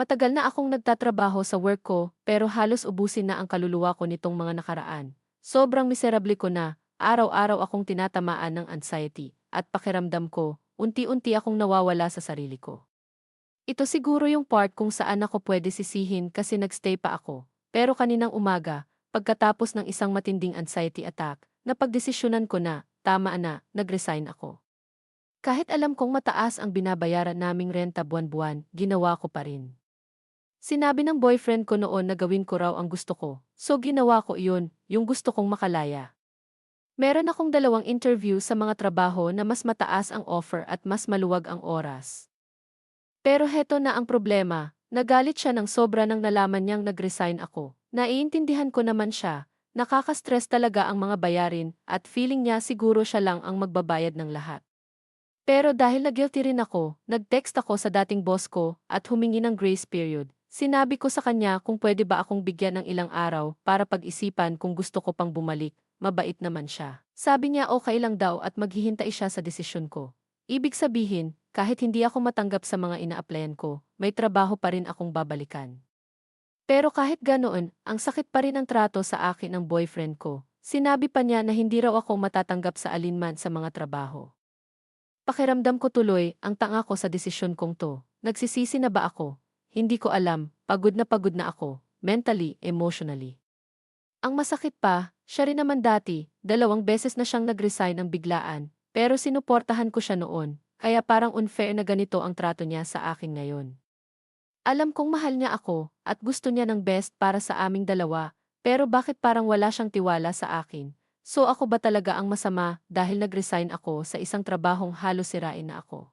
Matagal na akong nagtatrabaho sa work ko pero halos ubusin na ang kaluluwa ko nitong mga nakaraan. Sobrang miserable ko na, araw-araw akong tinatamaan ng anxiety at pakiramdam ko, unti-unti akong nawawala sa sarili ko. Ito siguro yung part kung saan ako pwede sisihin kasi nagstay pa ako. Pero kaninang umaga, pagkatapos ng isang matinding anxiety attack, napagdesisyonan ko na, tama na, nag-resign ako. Kahit alam kong mataas ang binabayaran naming renta buwan-buwan, ginawa ko pa rin. Sinabi ng boyfriend ko noon na gawin ko raw ang gusto ko, so ginawa ko iyon, yung gusto kong makalaya. Meron akong dalawang interview sa mga trabaho na mas mataas ang offer at mas maluwag ang oras. Pero heto na ang problema, nagalit siya ng sobra nang nalaman niyang nag-resign ako. Naiintindihan ko naman siya, nakaka-stress talaga ang mga bayarin at feeling niya siguro siya lang ang magbabayad ng lahat. Pero dahil na-guilty rin ako, nag-text ako sa dating boss ko at humingi ng grace period. Sinabi ko sa kanya kung pwede ba akong bigyan ng ilang araw para pag-isipan kung gusto ko pang bumalik, mabait naman siya. Sabi niya okay lang daw at maghihintay siya sa desisyon ko. Ibig sabihin, kahit hindi ako matanggap sa mga ina-applyan ko, may trabaho pa rin akong babalikan. Pero kahit ganoon, ang sakit pa rin ang trato sa akin ng boyfriend ko. Sinabi pa niya na hindi raw ako matatanggap sa alinman sa mga trabaho. Pakiramdam ko tuloy, ang tanga ko sa desisyon kong to. Nagsisisi na ba ako? Hindi ko alam, pagod na pagod na ako, mentally, emotionally. Ang masakit pa, siya rin naman dati, dalawang beses na siyang nag-resign ng biglaan, pero sinuportahan ko siya noon, kaya parang unfair na ganito ang trato niya sa akin ngayon. Alam kong mahal niya ako, at gusto niya ng best para sa aming dalawa, pero bakit parang wala siyang tiwala sa akin? So ako ba talaga ang masama dahil nag-resign ako sa isang trabahong halos sirain na ako?